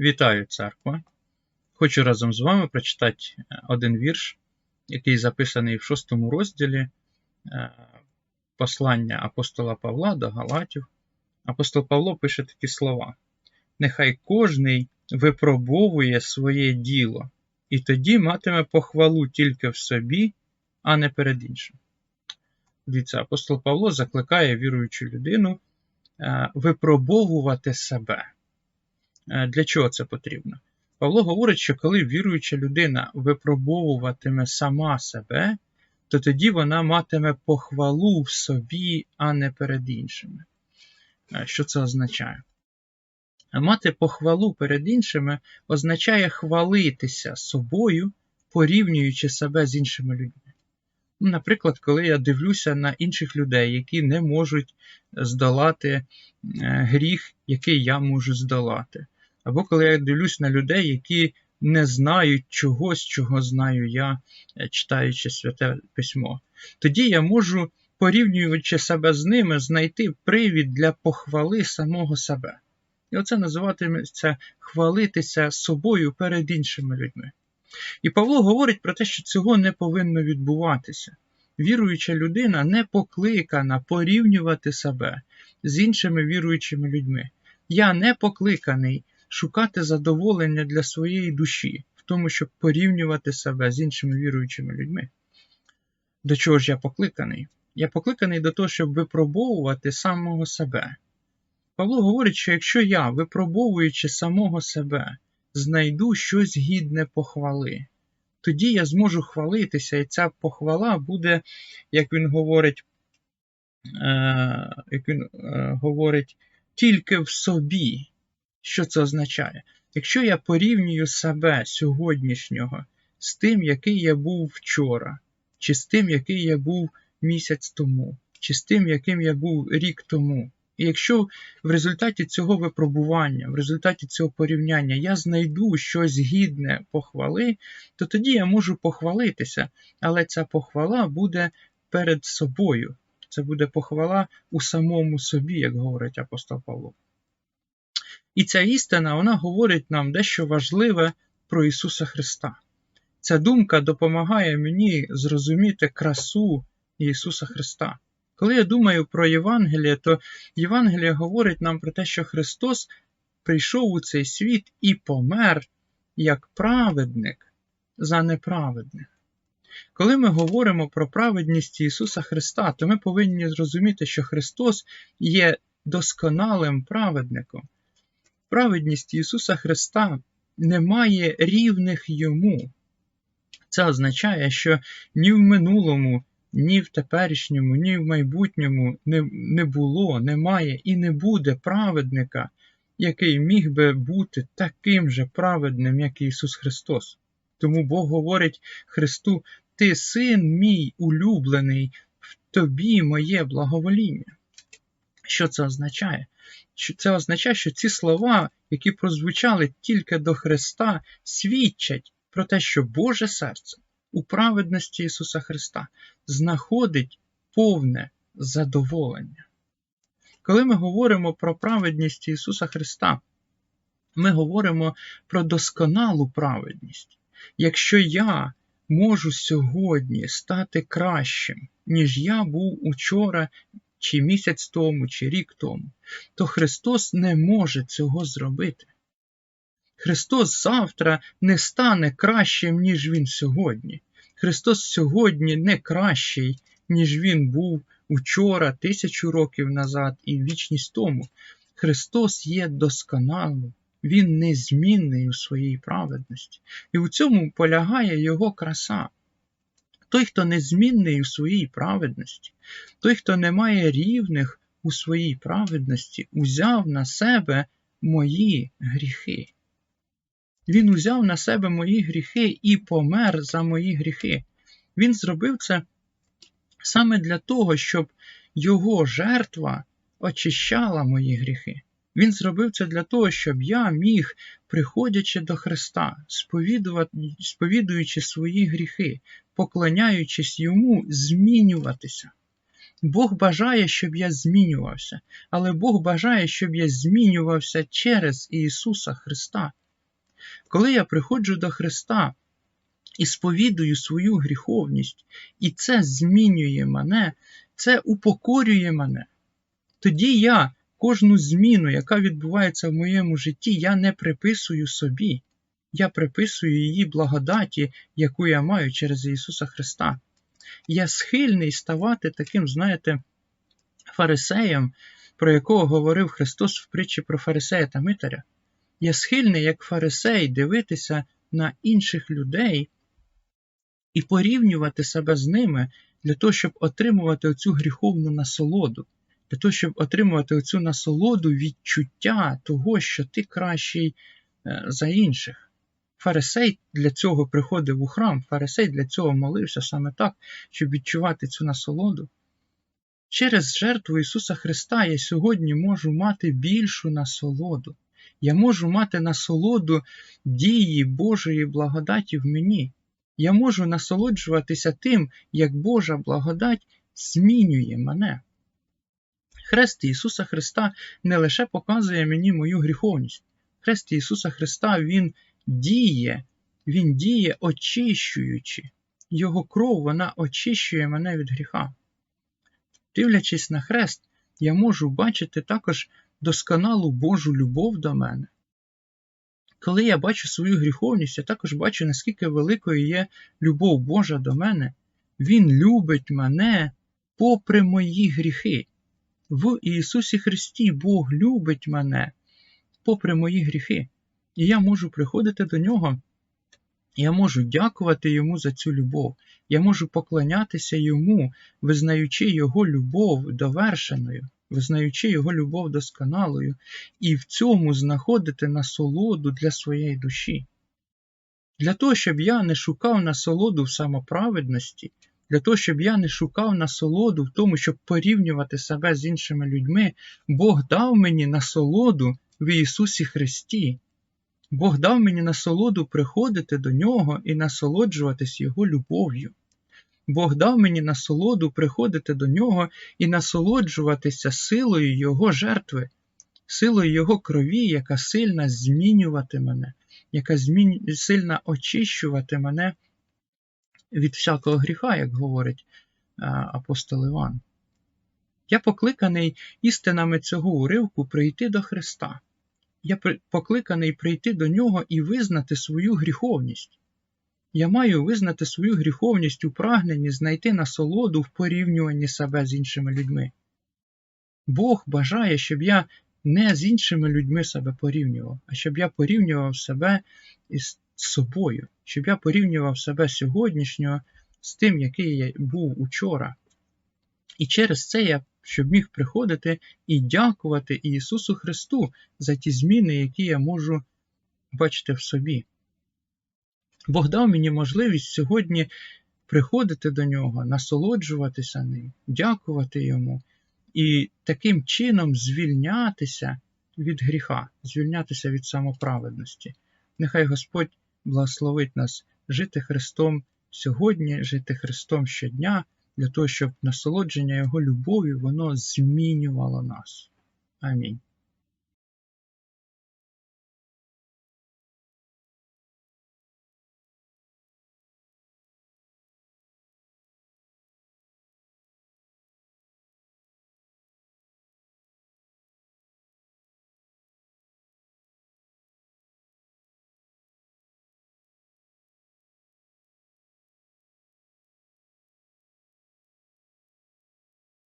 Вітаю, церква! Хочу разом з вами прочитати е, один вірш, який записаний в шостому розділі е, послання апостола Павла до Галатів. Апостол Павло пише такі слова: Нехай кожний випробовує своє діло, і тоді матиме похвалу тільки в собі, а не перед іншим. Дивіться, апостол Павло закликає віруючу людину е, випробовувати себе. Е, Для чого це потрібно? Павло говорить, що коли віруюча людина випробовуватиме сама себе, то тоді вона матиме похвалу в собі, а не перед іншими. Е, Що це означає? Мати похвалу перед іншими означає хвалитися собою, порівнюючи себе з іншими людьми. Ну, Наприклад, коли я дивлюся на інших людей, які не можуть здолати е, гріх, який я можу здолати. Або коли я дивлюсь на людей, які не знають чогось, чого знаю я, е, читаючи святе письмо, тоді я можу, порівнюючи себе з ними, знайти привід для похвали самого себе. І оце називатиметься хвалитися собою перед іншими людьми. І Павло говорить про те, що цього не повинно відбуватися. Віруюча людина не покликана порівнювати себе з іншими віруючими людьми. Я не покликаний шукати задоволення для своєї душі в тому, щоб порівнювати себе з іншими віруючими людьми. До чого ж я покликаний? Я покликаний до того, щоб випробовувати самого себе. Павло говорить, що якщо я, випробовуючи самого себе, знайду щось гідне похвали, тоді я зможу хвалитися, і ця похвала буде, як він говорить, е, як він е, говорить, тільки в собі. Що це означає? Якщо я порівнюю себе сьогоднішнього з тим, який я був вчора, чи з тим, який я був місяць тому, чи з тим, яким я був рік тому, і якщо в результаті цього випробування, в результаті цього порівняння я знайду щось гідне похвали, то тоді я можу похвалитися, але ця похвала буде перед собою. Це буде похвала у самому собі, як говорить апостол Павло. І ця істина вона говорить нам дещо важливе про Ісуса Христа. Ця думка допомагає мені зрозуміти красу Ісуса Христа. Коли я думаю про Євангеліє, то Євангеліє говорить нам про те, що Христос прийшов у цей світ і помер як праведник за неправедних. Коли ми говоримо про праведність Ісуса Христа, то ми повинні зрозуміти, що Христос є досконалим праведником. Праведність Ісуса Христа не має рівних йому. Це означає, що ні в минулому, ні в теперішньому, ні в майбутньому не, не було, немає і не буде праведника, який міг би бути таким же праведним, як Ісус Христос. Тому Бог говорить Христу: Ти син мій улюблений, в тобі моє благовоління. Що це означає? Це означає, що ці слова, які прозвучали тільки до Христа, свідчать про те, що Боже серце у праведності Ісуса Христа знаходить повне задоволення. Коли ми говоримо про праведність Ісуса Христа, ми говоримо про досконалу праведність. Якщо я можу сьогодні стати кращим, ніж я був учора, чи місяць тому, чи рік тому, то Христос не може цього зробити. Христос завтра не стане кращим, ніж Він сьогодні. Христос сьогодні не кращий, ніж Він був учора, тисячу років назад і вічність тому. Христос є досконалим, Він незмінний у своїй праведності. І у цьому полягає Його краса. Той, хто незмінний у своїй праведності, той, хто не має рівних у своїй праведності, узяв на себе мої гріхи. Він узяв на себе мої гріхи і помер за мої гріхи. Він зробив це саме для того, щоб його жертва очищала мої гріхи. Він зробив це для того, щоб я міг, приходячи до Христа, сповідуючи свої гріхи, поклоняючись йому, змінюватися. Бог бажає, щоб я змінювався, але Бог бажає, щоб я змінювався через Ісуса Христа, Коли я приходжу до Христа і сповідую свою гріховність, і це змінює мене, це упокорює мене, тоді я кожну зміну, яка відбувається в моєму житті, я не приписую собі. Я приписую її благодаті, яку я маю через Ісуса Христа. Я схильний ставати таким, знаєте, фарисеєм, про якого говорив Христос в притчі про фарисея та митаря. Я схильний, як фарисей, дивитися на інших людей і порівнювати себе з ними для того, щоб отримувати оцю гріховну насолоду, для того, щоб отримувати оцю насолоду відчуття того, що ти кращий е, за інших. Фарисей для цього приходив у храм, фарисей для цього молився саме так, щоб відчувати цю насолоду. Через жертву Ісуса Христа я сьогодні можу мати більшу насолоду. Я можу мати насолоду дії Божої благодаті в мені. Я можу насолоджуватися тим, як Божа благодать змінює мене. Хрест Ісуса Христа не лише показує мені мою гріховність. Хрест Ісуса Христа Він діє, Він діє очищуючи. Його кров вона очищує мене від гріха. Дивлячись на хрест, я можу бачити також досконалу Божу любов до мене. Коли я бачу свою гріховність, я також бачу, наскільки великою є любов Божа до мене. Він любить мене попри мої гріхи. В Ісусі Христі Бог любить мене попри мої гріхи. І я можу приходити до нього, я можу дякувати йому за цю любов. Я можу поклонятися йому, визнаючи його любов довершеною, визнаючи його любов досконалою, і в цьому знаходити насолоду для своєї душі. Для того, щоб я не шукав насолоду в самоправедності, для того, щоб я не шукав насолоду в тому, щоб порівнювати себе з іншими людьми, Бог дав мені насолоду в Ісусі Христі. Бог дав мені насолоду приходити до Нього і насолоджуватись Його любов'ю. Бог дав мені насолоду приходити до Нього і насолоджуватися силою Його жертви, силою Його крові, яка сильна змінювати мене, яка змін... сильна очищувати мене від всякого гріха, як говорить апостол Іван. Я покликаний істинами цього уривку прийти до Христа. Я покликаний прийти до нього і визнати свою гріховність. Я маю визнати свою гріховність у прагненні знайти насолоду в порівнюванні себе з іншими людьми. Бог бажає, щоб я не з іншими людьми себе порівнював, а щоб я порівнював себе із собою, щоб я порівнював себе сьогоднішнього з тим, який я був учора. І через це я щоб міг приходити і дякувати Ісусу Христу за ті зміни, які я можу бачити в собі. Бог дав мені можливість сьогодні приходити до Нього, насолоджуватися ним, дякувати Йому і таким чином звільнятися від гріха, звільнятися від самоправедності. Нехай Господь благословить нас жити Христом сьогодні, жити Христом щодня для того, щоб насолодження Його любові воно змінювало нас. Амінь.